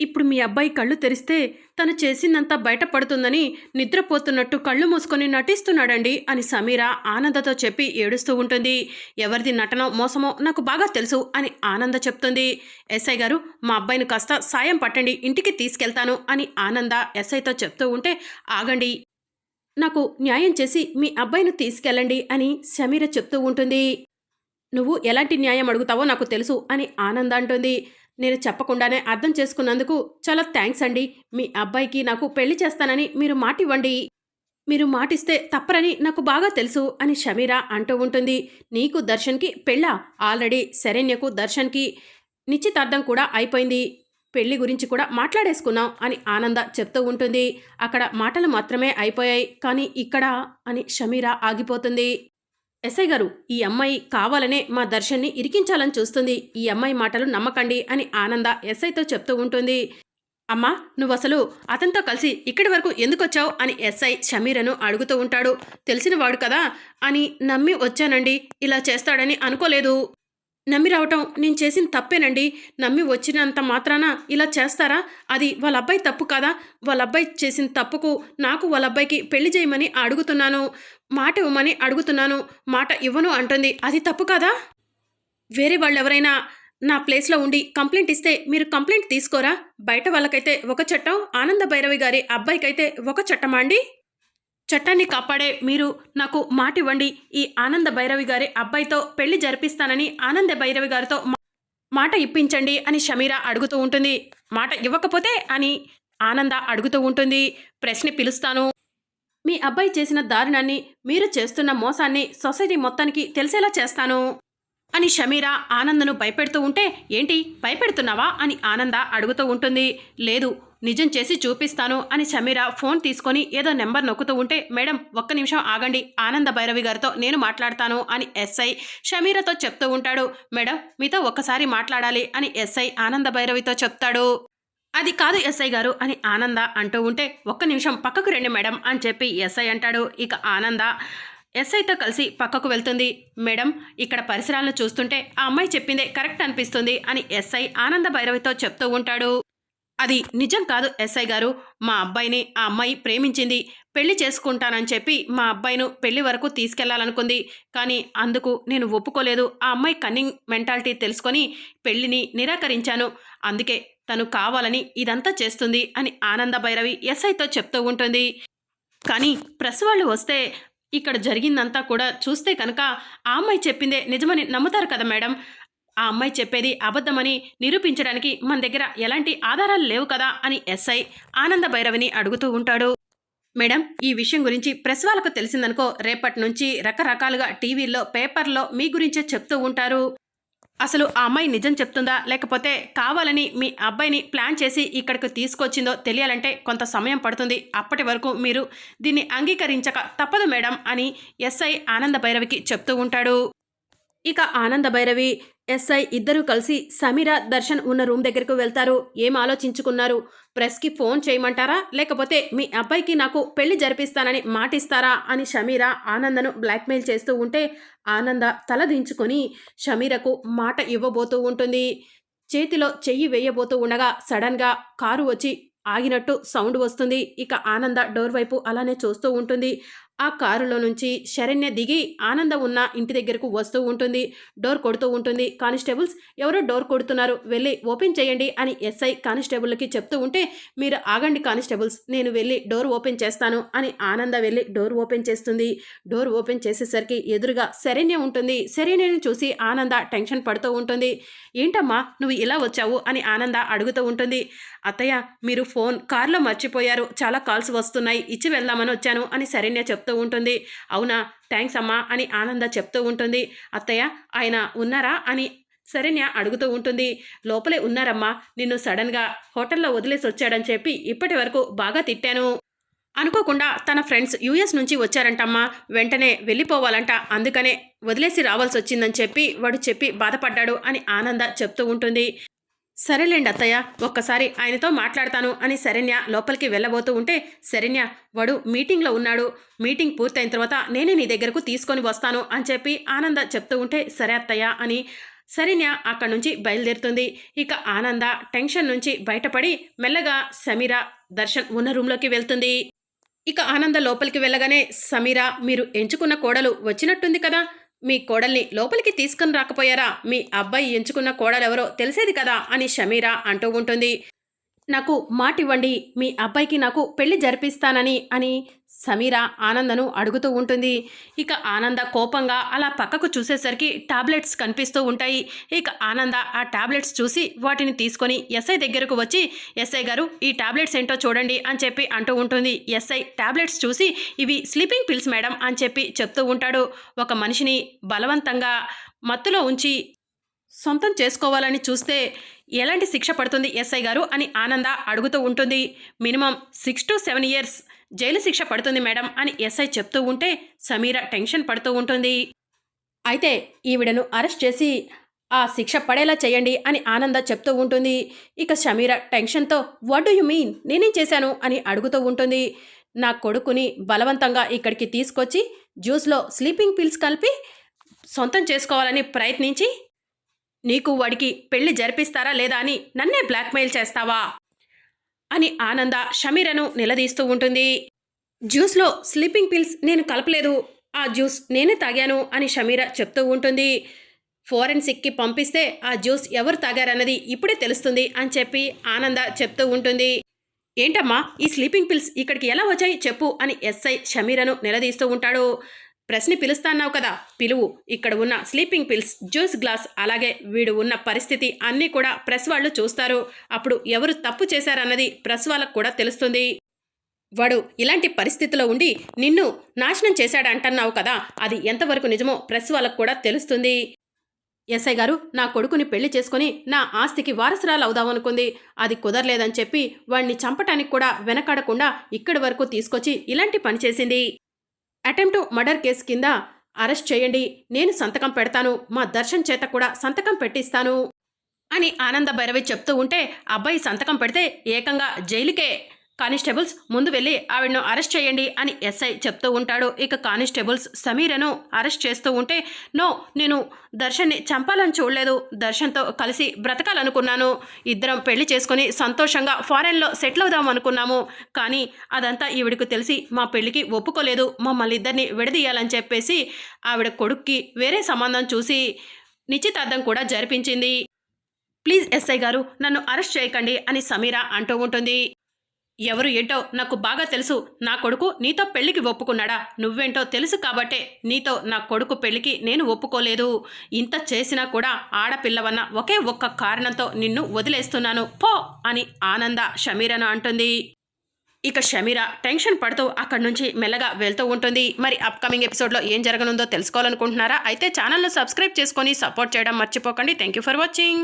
ఇప్పుడు మీ అబ్బాయి కళ్ళు తెరిస్తే తను చేసిందంతా బయటపడుతుందని నిద్రపోతున్నట్టు కళ్ళు మూసుకొని నటిస్తున్నాడండి అని సమీర ఆనందతో చెప్పి ఏడుస్తూ ఉంటుంది. ఎవరిది నటనో మోసమో నాకు బాగా తెలుసు అని ఆనంద చెప్తుంది. ఎస్ఐ గారు మా అబ్బాయిని కాస్త సాయం పట్టండి ఇంటికి తీసుకెళ్తాను అని ఆనంద ఎస్ఐతో చెప్తూ ఉంటే ఆగండి. నాకు న్యాయం చేసి మీ అబ్బాయిని తీసుకెళ్ళండి అని సమీర చెప్తూ ఉంటుంది. నువ్వు ఎలాంటి న్యాయం అడుగుతావో నాకు తెలుసు అని ఆనంద అంటుంది. నేను చెప్పకుండానే అర్థం చేసుకున్నందుకు చాలా థ్యాంక్స్ అండి. మీ అబ్బాయికి నాకు పెళ్ళి చేస్తానని మీరు మాట ఇవ్వండి మీరు మాటిస్తే తప్పరని నాకు బాగా తెలుసు అని షమీరా అంటూ ఉంటుంది. నీకు దర్శన్కి పెళ్ళా? ఆల్రెడీ శరణ్యకు దర్శన్కి నిశ్చితార్థం కూడా అయిపోయింది. పెళ్ళి గురించి కూడా మాట్లాడేసుకున్నాం అని ఆనంద చెప్తూ ఉంటుంది. అక్కడ మాటలు మాత్రమే అయిపోయాయి. కానీ ఇక్కడ అని షమీరా ఆగిపోతుంది. ఎస్ఐ గారు ఈ అమ్మాయి కావాలనే మా దర్శన్ని ఇరికించాలని చూస్తుంది. ఈ అమ్మాయి మాటలు నమ్మకండి అని ఆనంద ఎస్ఐతో చెప్తూ ఉంటుంది. అమ్మా నువ్వు అసలు అతనితో కలిసి ఇక్కడి వరకు ఎందుకు వచ్చావు అని ఎస్ఐ షమీరను అడుగుతూ ఉంటాడు. తెలిసినవాడు కదా అని నమ్మి వచ్చానండి. ఇలా చేస్తాడని అనుకోలేదు. నమ్మి రావటం నేను చేసిన తప్పేనండి. నమ్మి వచ్చినంత మాత్రాన ఇలా చేస్తారా? అది వాళ్ళ అబ్బాయి తప్పు కదా? వాళ్ళ అబ్బాయి చేసిన తప్పుకు నాకు వాళ్ళ అబ్బాయికి పెళ్ళి చేయమని అడుగుతున్నాను. మాట ఇవ్వమని అడుగుతున్నాను. మాట ఇవ్వను అంటుంది. అది తప్పు కదా? వేరే వాళ్ళు ఎవరైనా నా ప్లేస్లో ఉండి కంప్లైంట్ ఇస్తే మీరు కంప్లైంట్ తీసుకోరా? బయట వాళ్ళకైతే ఒక చట్టం ఆనంద భైరవి గారి అబ్బాయికైతే ఒక చట్టమా అండి? చట్టాన్ని కాపాడే మీరు నాకు మాట ఇవ్వండి ఈ ఆనంద భైరవి గారి అబ్బాయితో పెళ్ళి జరిపిస్తానని ఆనంద భైరవి గారితో మాట ఇప్పించండి అని షమీరా అడుగుతూ ఉంటుంది. మాట ఇవ్వకపోతే అని ఆనంద అడుగుతూ ఉంటుంది. ప్రశ్న పిలుస్తాను. మీ అబ్బాయి చేసిన దారుణాన్ని మీరు చేస్తున్న మోసాన్ని సొసైటీ మొత్తానికి తెలిసేలా చేస్తాను. అని షమీరా ఆనందను భయపెడుతూ ఉంటే ఏంటి? భయపెడుతున్నావా? అని ఆనంద అడుగుతూ ఉంటుంది. లేదు నిజం చేసి చూపిస్తాను అని షమీరా ఫోన్ తీసుకొని ఏదో నెంబర్ నొక్కుతూ ఉంటే మేడం ఒక్క నిమిషం ఆగండి. ఆనంద భైరవి గారితో నేను మాట్లాడతాను అని ఎస్ఐ షమీరాతో చెప్తూ ఉంటాడు. మేడం మీతో ఒక్కసారి మాట్లాడాలి అని ఎస్ఐ ఆనంద భైరవితో చెప్తాడు. అది కాదు ఎస్ఐ గారు అని ఆనంద అంటూ ఉంటే ఒక్క నిమిషం పక్కకు రండి మేడం అని చెప్పి ఎస్ఐ అంటాడు. ఇక ఆనంద ఎస్ఐతో కలిసి పక్కకు వెళ్తుంది. మేడం ఇక్కడ పరిసరాలను చూస్తుంటే ఆ అమ్మాయి చెప్పిందే కరెక్ట్ అనిపిస్తుంది అని ఎస్ఐ ఆనంద భైరవితో చెప్తూ ఉంటాడు. అది నిజం కాదు ఎస్ఐ గారు. మా అబ్బాయిని ఆ అమ్మాయి ప్రేమించింది. పెళ్ళి చేసుకుంటానని చెప్పి మా అబ్బాయిను పెళ్ళి వరకు తీసుకెళ్ళాలనుకుంది. కానీ అందుకు నేను ఒప్పుకోలేదు. ఆ అమ్మాయి కన్నింగ్ మెంటాలిటీ తెలుసుకొని పెళ్ళిని నిరాకరించాను. అందుకే తను కావాలని ఇదంతా చేస్తుంది అని ఆనంద భైరవి ఎస్ఐతో చెప్తూ ఉంటుంది. కానీ ప్రెస్ వాళ్ళు వస్తే ఇక్కడ జరిగిందంతా కూడా చూస్తే కనుక ఆ అమ్మాయి చెప్పిందే నిజమని నమ్ముతారు కదా మేడం. ఆ అమ్మాయి చెప్పేది అబద్ధమని నిరూపించడానికి మన దగ్గర ఎలాంటి ఆధారాలు లేవు కదా అని ఎస్ఐ ఆనంద భైరవిని అడుగుతూ ఉంటాడు. మేడం ఈ విషయం గురించి ప్రెస్ వాళ్ళకు తెలిసిందనుకో రేపటి నుంచి రకరకాలుగా టీవీల్లో పేపర్లో మీ గురించే చెప్తూ ఉంటారు. అసలు ఆ అమ్మాయి నిజం చెప్తుందా? లేకపోతే కావాలని మీ అబ్బాయిని ప్లాన్ చేసి ఇక్కడికి తీసుకొచ్చిందో తెలియాలంటే కొంత సమయం పడుతుంది. అప్పటి వరకు మీరు దీన్ని అంగీకరించక తప్పదు మేడం అని ఎస్ఐ ఆనంద భైరవికి చెప్తూ ఉంటాడు. ఇక ఆనంద భైరవి ఎస్ఐ ఇద్దరూ కలిసి సమీర దర్శన్ ఉన్న రూమ్ దగ్గరకు వెళ్తారు. ఏం ఆలోచించుకున్నారు? ప్రెస్కి ఫోన్ చేయమంటారా? లేకపోతే మీ అబ్బాయికి నాకు పెళ్ళి జరిపిస్తానని మాటిస్తారా? అని షమీర ఆనందను బ్లాక్మెయిల్ చేస్తూ ఉంటే ఆనంద తలదించుకొని షమీరకు మాట ఇవ్వబోతూ ఉంటుంది. చేతిలో చెయ్యి వేయబోతూ ఉండగా సడన్గా కారు వచ్చి ఆగినట్టు సౌండ్ వస్తుంది. ఇక ఆనంద డోర్ వైపు అలానే చూస్తూ ఉంటుంది. ఆ కారులో నుంచి శరణ్య దిగి ఆనంద ఉన్న ఇంటి దగ్గరకు వస్తూ ఉంటుంది. డోర్ కొడుతూ ఉంటుంది. కానిస్టేబుల్స్ ఎవరో డోర్ కొడుతున్నారు. వెళ్ళి ఓపెన్ చేయండి అని ఎస్ఐ కానిస్టేబుల్కి చెప్తూ ఉంటే మీరు ఆగండి కానిస్టేబుల్స్ నేను వెళ్ళి డోర్ ఓపెన్ చేస్తాను అని ఆనంద వెళ్ళి డోర్ ఓపెన్ చేస్తుంది. డోర్ ఓపెన్ చేసేసరికి ఎదురుగా శరణ్య ఉంటుంది. శరణ్యని చూసి ఆనంద టెన్షన్ పడుతూ ఉంటుంది. ఏంటమ్మా నువ్వు ఇలా వచ్చావు? అని ఆనంద అడుగుతూ ఉంటుంది. అత్తయ్య మీరు ఫోన్ కార్లో మర్చిపోయారు. చాలా కాల్స్ వస్తున్నాయి. ఇచ్చి వెళ్దామని వచ్చాను అని శరణ్య చెప్తూ ఉంటుంది. అవునా? థ్యాంక్స్ అమ్మా అని ఆనంద చెప్తూ ఉంటుంది. అత్తయ్య ఆయన ఉన్నారా? అని శరణ్య అడుగుతూ ఉంటుంది. లోపలే ఉన్నారమ్మా. నిన్ను సడన్గా హోటల్లో వదిలేసి వచ్చాడని చెప్పి ఇప్పటి వరకు బాగా తిట్టాను. అనుకోకుండా తన ఫ్రెండ్స్ యూఎస్ నుంచి వచ్చారంటమ్మా. వెంటనే వెళ్ళిపోవాలంట. అందుకనే వదిలేసి రావాల్సి వచ్చిందని చెప్పి వాడు చెప్పి బాధపడ్డాడు అని ఆనంద చెప్తూ ఉంటుంది. సరేలేండి అత్తయ్య ఒక్కసారి ఆయనతో మాట్లాడతాను అని శరణ్య లోపలికి వెళ్ళబోతూ ఉంటే శరణ్య వాడు మీటింగ్లో ఉన్నాడు. మీటింగ్ పూర్తయిన తర్వాత నేనే నీ దగ్గరకు తీసుకొని వస్తాను అని చెప్పి ఆనంద చెప్తూ ఉంటే సరే అత్తయ్య అని శరణ్య అక్కడి నుంచి బయలుదేరుతుంది. ఇక ఆనంద టెన్షన్ నుంచి బయటపడి మెల్లగా సమీర దర్శన్ ఉన్న రూమ్లోకి వెళ్తుంది. ఇక ఆనంద లోపలికి వెళ్ళగానే సమీర మీరు ఎంచుకున్న కోడలు వచ్చినట్టుంది కదా. మీ కోడల్ని లోపలికి తీసుకుని రాకపోయారా? మీ అబ్బాయి ఎంచుకున్న కోడలెవరో తెలిసేది కదా? అని షమీరా అంటూ ఉంటుంది. నాకు మాటివ్వండి. మీ అబ్బాయికి నాకు పెళ్ళి జరిపిస్తానని అని సమీర ఆనందను అడుగుతూ ఉంటుంది. ఇక ఆనంద కోపంగా అలా పక్కకు చూసేసరికి టాబ్లెట్స్ కనిపిస్తూ ఉంటాయి. ఇక ఆనంద ఆ టాబ్లెట్స్ చూసి వాటిని తీసుకొని ఎస్ఐ దగ్గరకు వచ్చి ఎస్ఐ గారు ఈ టాబ్లెట్స్ ఏంటో చూడండి అని చెప్పి అంటూ ఉంటుంది. ఎస్ఐ టాబ్లెట్స్ చూసి ఇవి స్లీపింగ్ పిల్స్ మేడం అని చెప్పి చెప్తూ ఉంటాడు. ఒక మనిషిని బలవంతంగా మత్తులో ఉంచి సొంతం చేసుకోవాలని చూస్తే ఎలాంటి శిక్ష పడుతుంది ఎస్ఐ గారు అని ఆనంద అడుగుతూ ఉంటుంది. Minimum six to seven years jail శిక్ష పడుతుంది మేడం అని ఎస్ఐ చెప్తూ ఉంటే సమీర టెన్షన్ పడుతూ ఉంటుంది. అయితే ఈవిడను అరెస్ట్ చేసి ఆ శిక్ష పడేలా చేయండి అని ఆనంద చెప్తూ ఉంటుంది. ఇక సమీర టెన్షన్తో వాట్ డూ యు మీన్ నేనేం చేశాను? అని అడుగుతూ ఉంటుంది. నా కొడుకుని బలవంతంగా ఇక్కడికి తీసుకొచ్చి జ్యూస్లో స్లీపింగ్ పిల్స్ కలిపి సొంతం చేసుకోవాలని ప్రయత్నించి నీకు వాడికి పెళ్ళి జరిపిస్తారా లేదా అని నన్నే బ్లాక్మెయిల్ చేస్తావా? అని ఆనంద షమీరను నిలదీస్తూ ఉంటుంది. జ్యూస్లో స్లీపింగ్ పిల్స్ నేను కలపలేదు. ఆ జ్యూస్ నేనే తాగాను అని షమీర చెప్తూ ఉంటుంది. ఫోరెన్సిక్కి పంపిస్తే ఆ జ్యూస్ ఎవరు తాగారన్నది ఇప్పుడే తెలుస్తుంది అని చెప్పి ఆనంద చెప్తూ ఉంటుంది. ఏంటమ్మా ఈ స్లీపింగ్ పిల్స్ ఇక్కడికి ఎలా వచ్చాయి చెప్పు అని ఎస్ఐ షమీరను నిలదీస్తూ ఉంటాడు. ప్రశ్ని పిలుస్తాన్నావు కదా. పిలువు. ఇక్కడ ఉన్న స్లీపింగ్ పిల్స్ జ్యూస్ గ్లాస్ అలాగే వీడు ఉన్న పరిస్థితి అన్నీ కూడా ప్రెస్ వాళ్ళు చూస్తారు. అప్పుడు ఎవరు తప్పు చేశారన్నది ప్రెస్ వాళ్ళకు కూడా తెలుస్తుంది. వాడు ఇలాంటి పరిస్థితిలో ఉండి నిన్ను నాశనం చేశాడంటున్నావు కదా. అది ఎంతవరకు నిజమో ప్రెస్ వాళ్ళకు కూడా తెలుస్తుంది. ఎస్ఐ గారు నా కొడుకుని పెళ్ళి చేసుకుని నా ఆస్తికి వారసురాలు అవుదామనుకుంది. అది కుదరలేదని చెప్పి వాణ్ణి చంపటానికి కూడా వెనకాడకుండా ఇక్కడి వరకు తీసుకొచ్చి ఇలాంటి పని చేసింది. అటెంప్ట్ మర్డర్ కేసు కింద అరెస్ట్ చేయండి నేను సంతకం పెడతాను మా దర్శన్ చేత కూడా సంతకం పెట్టిస్తాను అని ఆనంద భైరవి చెప్తూ ఉంటే అబ్బాయి సంతకం పెడితే ఏకంగా జైలుకే. కానిస్టేబుల్స్ ముందు వెళ్ళి ఆవిడను అరెస్ట్ చేయండి అని ఎస్ఐ చెప్తూ ఉంటాడు. ఇక కానిస్టేబుల్స్ సమీరను అరెస్ట్ చేస్తూ ఉంటే నో నేను దర్శన్ని చంపాలని చూడలేదు. దర్శన్తో కలిసి బ్రతకాలనుకున్నాను. ఇద్దరం పెళ్ళి చేసుకుని సంతోషంగా ఫారెన్లో సెటిల్ అవుదాం అనుకున్నాము. కానీ అదంతా ఈవిడకు తెలిసి మా పెళ్ళికి ఒప్పుకోలేదు. మమ్మల్ని ఇద్దరిని విడదీయాలని చెప్పేసి ఆవిడ కొడుక్కి వేరే సంబంధం చూసి నిశ్చితార్థం కూడా జరిపించింది. ప్లీజ్ ఎస్ఐ గారు నన్ను అరెస్ట్ చేయకండి అని సమీర అంటూ ఉంటుంది. ఎవరు ఏంటో నాకు బాగా తెలుసు. నా కొడుకు నీతో పెళ్ళికి ఒప్పుకున్నాడా? నువ్వేంటో తెలుసు కాబట్టే నీతో నా కొడుకు పెళ్ళికి నేను ఒప్పుకోలేదు. ఇంత చేసినా కూడా ఆడపిల్లవన్న ఒకే ఒక్క కారణంతో నిన్ను వదిలేస్తున్నాను. పో! అని ఆనంద షమీరను అంటుంది. ఇక షమీర టెన్షన్ పడుతూ అక్కడి నుంచి మెల్లగా వెళ్తూ ఉంటుంది. మరి అప్కమింగ్ ఎపిసోడ్లో ఏం జరగనుందో తెలుసుకోవాలనుకుంటున్నారా? అయితే ఛానల్ను సబ్స్క్రైబ్ చేసుకొని సపోర్ట్ చేయడం మర్చిపోకండి. Thank you for watching.